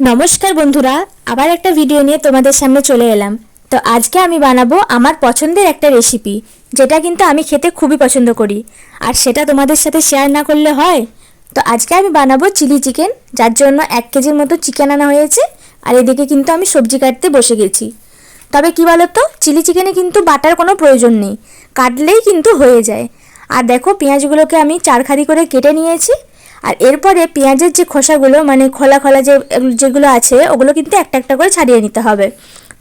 নমস্কার বন্ধুরা, আবার একটা ভিডিও নিয়ে তোমাদের সামনে চলে এলাম। তো আজকে আমি বানাবো আমার পছন্দের একটা রেসিপি যেটা কিন্তু আমি খেতে খুবই পছন্দ করি। আর সেটা তোমাদের সাথে শেয়ার না করলে হয়। তো আজকে আমি বানাবো চিলি চিকেন যার জন্য এক কেজির মতো চিকেন আনা হয়েছে। আর এদিকে কিন্তু আমি সবজি কাটতে বসে গেছি। তবে কি বলতো চিলি চিকেনে কিন্তু বাটার কোনো প্রয়োজন নেই। কাটলেই কিন্তু হয়ে যায়। আর দেখো, পেঁয়াজগুলোকে আমি চারখাদি করে কেটে নিয়েছি। আর এরপরে পেঁয়াজের যে খোসাগুলো মানে খোলা খোলা যে, যেগুলো আছে, ওগুলো কিন্তু একটা একটা করে ছাড়িয়ে নিতে হবে।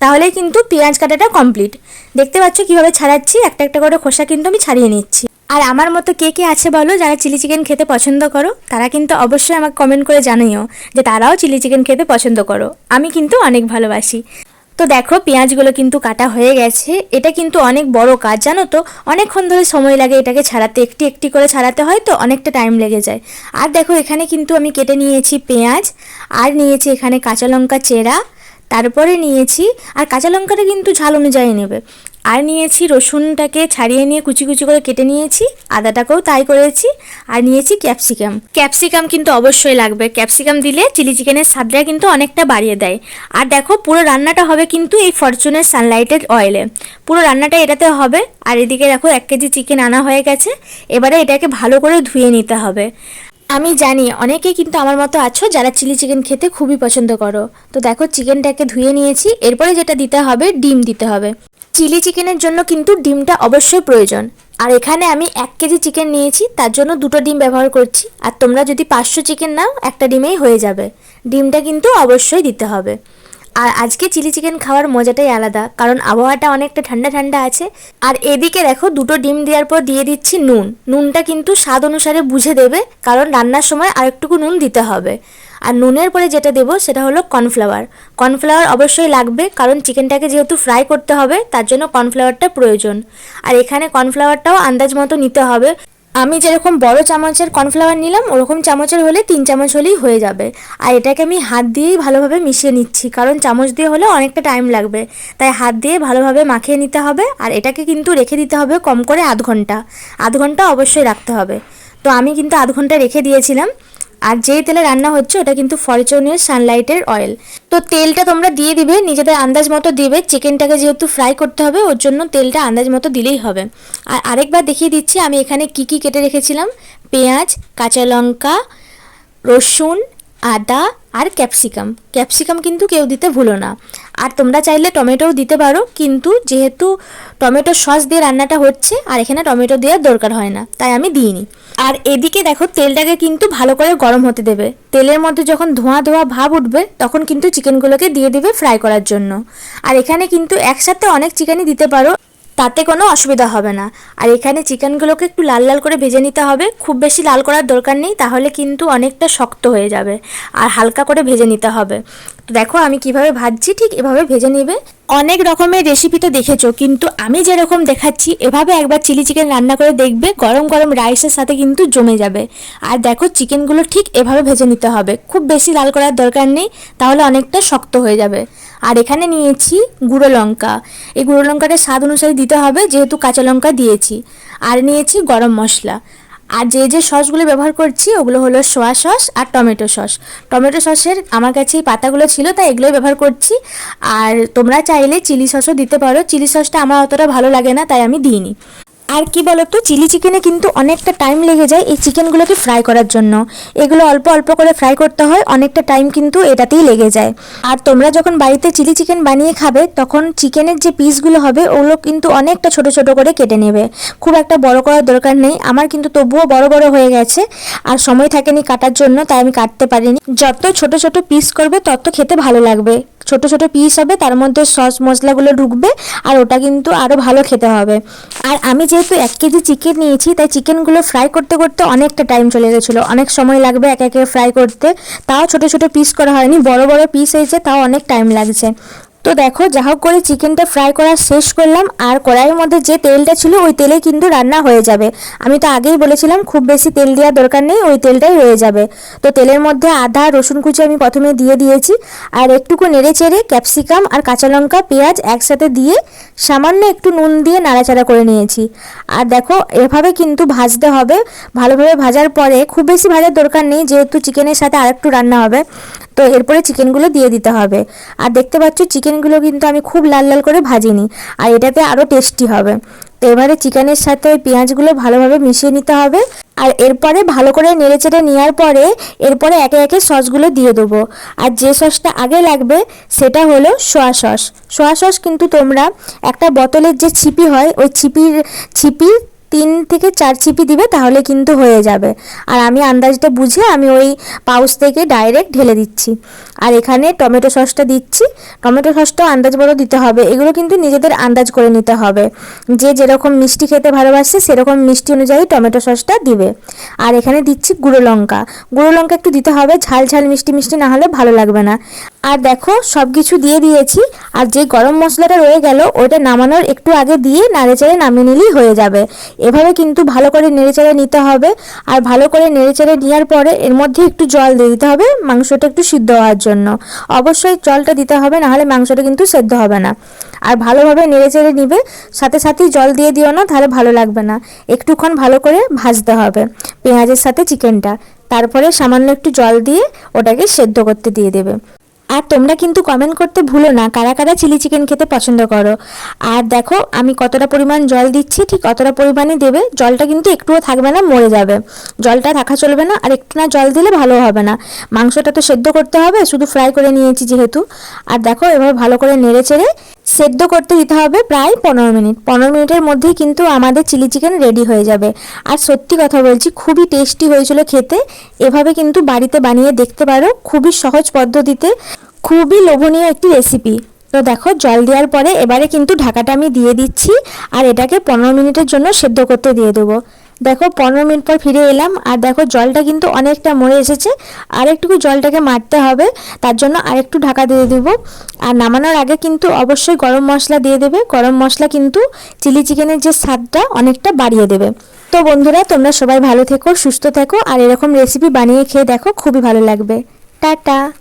তাহলেই কিন্তু পেঁয়াজ কাটাটা কমপ্লিট। দেখতে পাচ্ছ কীভাবে ছাড়াচ্ছি? একটা একটা করে খোসা কিন্তু আমি ছাড়িয়ে নিচ্ছি। আর আমার মতো কে কে আছে বলো, যারা চিলি চিকেন খেতে পছন্দ করো, তারা কিন্তু অবশ্যই আমাকে কমেন্ট করে জানিও যে তারাও চিলি চিকেন খেতে পছন্দ করো। আমি কিন্তু অনেক ভালোবাসি। তো দেখো, পেঁয়াজগুলো কিন্তু কাটা হয়ে গেছে। এটা কিন্তু অনেক বড় কাজ, জানো তো? অনেকক্ষণ ধরে সময় লাগে এটাকে ছাড়াতে। একটি একটি করে ছাড়াতে হয় তো অনেকটা টাইম লেগে যায়। আর দেখো, এখানে কিন্তু আমি কেটে নিয়েছি পেঁয়াজ, আর নিয়েছি এখানে কাঁচা লঙ্কা চেরা, তারপরে নিয়েছি, আর কাঁচা লঙ্কাটা কিন্তু ঝাল অনুযায়ী নেবে। আর নিয়েছি রসুনটাকে ছাড়িয়ে নিয়ে কুচি কুচি করে কেটে নিয়েছি, আদাটাকেও তাই করেছি, আর নিয়েছি ক্যাপসিকাম। ক্যাপসিকাম কিন্তু অবশ্যই লাগবে। ক্যাপসিকাম দিলে চিলি চিকেনের স্বাদটা কিন্তু অনেকটা বাড়িয়ে দেয়। আর দেখো, পুরো রান্নাটা হবে কিন্তু এই ফরচুনের সানলাইটের অয়েলে। পুরো রান্নাটা এটাতে হবে। আর এদিকে দেখো, এক কেজি চিকেন আনা হয়ে গেছে। এবারে এটাকে ভালো করে ধুয়ে নিতে হবে। আমি জানি, অনেকেই কিন্তু আমার মতো আছো যারা চিলি চিকেন খেতে খুবই পছন্দ করো। তো দেখো, চিকেনটাকে ধুয়ে নিয়েছি। এরপরে যেটা দিতে হবে, ডিম দিতে হবে। চিলি চিকেনের জন্য কিন্তু ডিমটা অবশ্যই প্রয়োজন। আর এখানে আমি এক কেজি চিকেন নিয়েছি, তার জন্য দুটো ডিম ব্যবহার করছি। আর তোমরা যদি পাঁচশো চিকেন নাও, একটা ডিমেই হয়ে যাবে। ডিমটা কিন্তু অবশ্যই দিতে হবে। আর আজকে চিলি চিকেন খাওয়ার মজাটাই আলাদা, কারণ আবহাওয়াটা অনেকটা ঠান্ডা ঠান্ডা আছে। আর এদিকে দেখো, দুটো ডিম দেওয়ার পর দিয়ে দিচ্ছি নুন। নুনটা কিন্তু স্বাদ অনুসারে বুঝে দেবে, কারণ রান্নার সময় আরেকটুকু নুন দিতে হবে। আর নুনের পরে যেটা দেবো সেটা হলো কর্নফ্লাওয়ার। কর্নফ্লাওয়ার অবশ্যই লাগবে, কারণ চিকেনটাকে যেহেতু ফ্রাই করতে হবে, তার জন্য কর্নফ্লাওয়ারটা প্রয়োজন। আর এখানে কর্নফ্লাওয়ারটাও আন্দাজ মতো নিতে হবে। আমি যেরকম বড় চামচের কর্নফ্লাওয়ার নিলাম, ওরকম চামচের হলে তিন চামচ হলেই হয়ে যাবে। আর এটাকে আমি হাত দিয়েই ভালোভাবে মিশিয়ে নিচ্ছি, কারণ চামচ দিয়ে হলে অনেকটা টাইম লাগবে। তাই হাত দিয়ে ভালোভাবে মাখিয়ে নিতে হবে, আর এটাকে কিন্তু রেখে দিতে হবে কম করে আধ ঘণ্টা। আধ ঘণ্টা অবশ্যই রাখতে হবে। তো আমি কিন্তু আধ ঘণ্টা রেখে দিয়েছিলাম। আর যেই তেলে রান্না হচ্ছে, ওটা কিন্তু ফরচুনের সানলাইটের অয়েল তো তেলটা তোমরা দিয়ে দিবে, নিজেদের আন্দাজ মতো দিবে। চিকেনটাকে যেহেতু ফ্রাই করতে হবে, ওর জন্য তেলটা আন্দাজ মতো দিলেই হবে। আর আরেকবার দেখিয়ে দিচ্ছি, আমি এখানে কি কি কেটে রেখেছিলাম? পেঁয়াজ, কাঁচা লঙ্কা, রসুন আদা আর ক্যাপসিকাম। ক্যাপসিকাম কিন্তু কেউ দিতে ভুলো না। আর তোমরা চাইলে টমেটোও দিতে পারো, কিন্তু যেহেতু টমেটো সস দিয়ে রান্নাটা হচ্ছে, আর এখানে টমেটো দেওয়ার দরকার হয় না, তাই আমি দিইনি। আর এদিকে দেখো, তেলটাকে কিন্তু ভালো করে গরম হতে দেবে। তেলের মধ্যে যখন ধোঁয়া ধোঁয়া ভাব উঠবে, তখন কিন্তু চিকেনগুলোকে দিয়ে দেবে ফ্রাই করার জন্য। আর এখানে কিন্তু একসাথে অনেক চিকেনই দিতে পারো। তাতে কোনো অসুবিধা হবে না। আর এখানে চিকেনগুলোকে একটু লাল লাল করে ভেজে নিতে হবে। খুব বেশি লাল করার দরকার নেই, তাহলে কিন্তু অনেকটা শক্ত হয়ে যাবে আর হালকা করে ভেজে নিতে হবে। তো দেখো আমি কীভাবে ভাজছি, ঠিক এভাবে ভেজে নিবে। অনেক রকমের রেসিপি তো দেখেছ, কিন্তু আমি যেরকম দেখাচ্ছি, এভাবে একবার চিলি চিকেন রান্না করে দেখবে, গরম গরম রাইসের সাথে কিন্তু জমে যাবে। আর দেখো চিকেনগুলো ঠিক এভাবে ভেজে নিতে হবে। খুব বেশি লাল করার দরকার নেই, তাহলে অনেকটা শক্ত হয়ে যাবে। আর এখানে নিয়েছি গুঁড়ো লঙ্কা। এই গুঁড়ো লঙ্কাটা স্বাদ অনুসারে দিতে হবে, যেহেতু কাঁচা লঙ্কা দিয়েছি। আর নিয়েছি গরম মশলা। আর যে যে সসগুলো ব্যবহার করছি, ওগুলো হলো সোয়া সস আর টমেটো সস। টমেটো সসের আমার কাছে এই পাতাগুলো ছিল, তাই এগুলোই ব্যবহার করছি। আর তোমরা চাইলে চিলি সসও দিতে পারো। চিলি সসটা আমার অতটা ভালো লাগে না, তাই আমি দিইনি। আর কি বলতো চিলি চিকেনে কিন্তু অনেকটা টাইম লেগে যায় এই চিকেনগুলোকে ফ্রাই করার জন্য। এগুলো অল্প অল্প করে ফ্রাই করতে হয়, অনেকটা টাইম কিন্তু এটাতেই লেগে যায়। আর তোমরা যখন বাড়িতে চিলি চিকেন বানিয়ে খাবে, তখন চিকেনের যে পিসগুলো হবে, ওগুলো কিন্তু অনেকটা ছোট ছোট করে কেটে নেবে। খুব একটা বড় করার দরকার নেই, আমার কিন্তু তবুও বড় বড় হয়ে গেছে, আর সময় থাকেনি কাটার জন্য, তাই আমি কাটতে পারিনি। যত ছোট ছোট পিস করবে, তত খেতে ভালো লাগবে। ছোট ছোট পিস হবে, তার মধ্যে সস মশলাগুলো ঢুকবে আর ওটা কিন্তু আরও ভালো খেতে হবে। আর আমি যেহেতু এক কেজি চিকেন নিয়েছি, তাই চিকেনগুলো ফ্রাই করতে করতে অনেকটা টাইম চলে গেছিল। অনেক সময় লাগবে এক একে ফ্রাই করতে। তাও ছোট ছোট পিস করা হয়নি, বড় বড় পিস হয়েছে, তাও অনেক টাইম লাগছে। তো দেখো, যা হোক করে চিকেনটা ফ্রাই করা শেষ করলাম। আর কড়াইয়ের মধ্যে যে তেলটা ছিল, ওই তেলে কিন্তু রান্না হয়ে যাবে। আমি তো আগেই বলেছিলাম, খুব বেশি তেল দেওয়ার দরকার নেই, ওই তেলটাই রয়ে যাবে। তো তেলের মধ্যে আদা, রসুন কুচি আমি প্রথমে দিয়ে দিয়েছি। আর একটুকু নেড়ে চেড়ে ক্যাপসিকাম আর কাঁচা লঙ্কা, পেঁয়াজ একসাথে দিয়ে সামান্য একটু নুন দিয়ে নাড়াচাড়া করে নিয়েছি। আর দেখো, এভাবে কিন্তু ভাজতে হবে। ভালোভাবে ভাজার পরে খুব বেশি ভাজার দরকার নেই, যেহেতু চিকেনের সাথে আরেকটু রান্না হবে। তো এরপরে চিকেনগুলো দিয়ে দিতে হবে। আর দেখতে পাচ্ছ, চিকেনগুলো কিন্তু আমি খুব লাল লাল করে ভাজিনি। আর এটাতে আরও টেস্টি হবে। তো এবারে চিকেনের সাথে ওই পেঁয়াজগুলো ভালোভাবে মিশিয়ে নিতে হবে। আর এরপরে ভালো করে নেড়েচেড়ে নেওয়ার পরে এরপরে একে একে সসগুলো দিয়ে দেবো। আর যে সসটা আগে লাগবে, সেটা হলো সোয়া সস। সোয়া সস কিন্তু তোমরা একটা বোতলের যে ছিপি হয়, ওই ছিপির ছিপির তিন থেকে চার ছিপি দিবে তাহলে কিন্তু হয়ে যাবে। আর আমি আন্দাজটা বুঝে আমি ওই পাউচ থেকে ডাইরেক্ট ঢেলে দিচ্ছি। আর এখানে টমেটো সসটা দিচ্ছি। টমেটো সসটাও আন্দাজ মতো দিতে হবে। এগুলো কিন্তু নিজেদের আন্দাজ করে নিতে হবে। যে যেরকম মিষ্টি খেতে ভালোবাসে সেরকম মিষ্টি অনুযায়ী টমেটো সসটা দিবে। আর এখানে দিচ্ছি গুঁড়ো লঙ্কা। গুঁড়ো লঙ্কা একটু দিতে হবে। ঝাল ঝাল মিষ্টি মিষ্টি না হলে ভালো লাগবে না। আর দেখো সব কিছু দিয়ে দিয়েছি। আর যে গরম মশলাটা রয়ে গেল ওটা নামানোর একটু আগে দিয়ে নাড়েচাড়ে নামিয়ে নিলেই হয়ে যাবে। এভাবে কিন্তু ভালো করে নেড়েচেড়ে নিতে হবে। আর ভালো করে নেড়েচেড়ে নেওয়ার পরে এর মধ্যে একটু জল দিয়ে দিতে হবে, মাংসটা একটু সিদ্ধ হওয়ার জন্য। অবশ্যই জলটা দিতে হবে, নাহলে মাংসটা কিন্তু সেদ্ধ হবে না। আর ভালোভাবে নেড়েচেড়ে নিবে, সাথে সাথেই জল দিয়ে দিও না, তাহলে ভালো লাগবে না। একটুক্ষণ ভালো করে ভাজতে হবে পেঁয়াজের সাথে চিকেনটা তারপরে সামান্য একটু জল দিয়ে ওটাকে সেদ্ধ করতে দিয়ে দেবে। আর তোমরা কিন্তু কমেন্ট করতে ভুলো না, কারা কারা চিলি চিকেন খেতে পছন্দ করো। আর দেখো, আমি কতটা পরিমাণ জল দিচ্ছি, ঠিক কতটা পরিমাণে দেবে, জলটা কিন্তু একটুও থাকবে না, মরে যাবে। জলটা থাকা চলবে না, আর একটু না জল দিলে ভালো হবে না। মাংসটা তো সেদ্ধ করতে হবে, শুধু ফ্রাই করে নিয়েছি যেহেতু। আর দেখো, এভাবে ভালো করে নেড়ে চেড়ে সেদ্ধ করতে দিতে হবে প্রায় পনেরো মিনিট। পনেরো মিনিটের মধ্যেই কিন্তু আমাদের চিলি চিকেন রেডি হয়ে যাবে। আর সত্যি কথা বলছি, খুবই টেস্টি হয়েছিল খেতে। এভাবে কিন্তু বাড়িতে বানিয়ে দেখতে পারো, খুবই সহজ পদ্ধতিতে, খুবই লোভনীয় একটি রেসিপি তো দেখো, জল দেওয়ার পরে এবারে কিন্তু ঢাকাটা আমি দিয়ে দিচ্ছি, আর এটাকে পনেরো মিনিটের জন্য সেদ্ধ করতে দিয়ে দেবো। দেখো পনেরো মিনিট পর ফিরে এলাম, আর দেখো জলটা কিন্তু অনেকটা মরে এসেছে। আর একটুকু জলটাকে মারতে হবে, তার জন্য আরেকটু ঢাকা দিয়ে দেবো। আর নামানোর আগে কিন্তু অবশ্যই গরম মশলা দিয়ে দেবে। গরম মশলা কিন্তু চিলি চিকেনের যে স্বাদটা অনেকটা বাড়িয়ে দেবে। তো বন্ধুরা, তোমরা সবাই ভালো থেকো, সুস্থ থেকো, আর এরকম রেসিপি বানিয়ে খেয়ে দেখো, খুবই ভালো লাগবে। টাটা!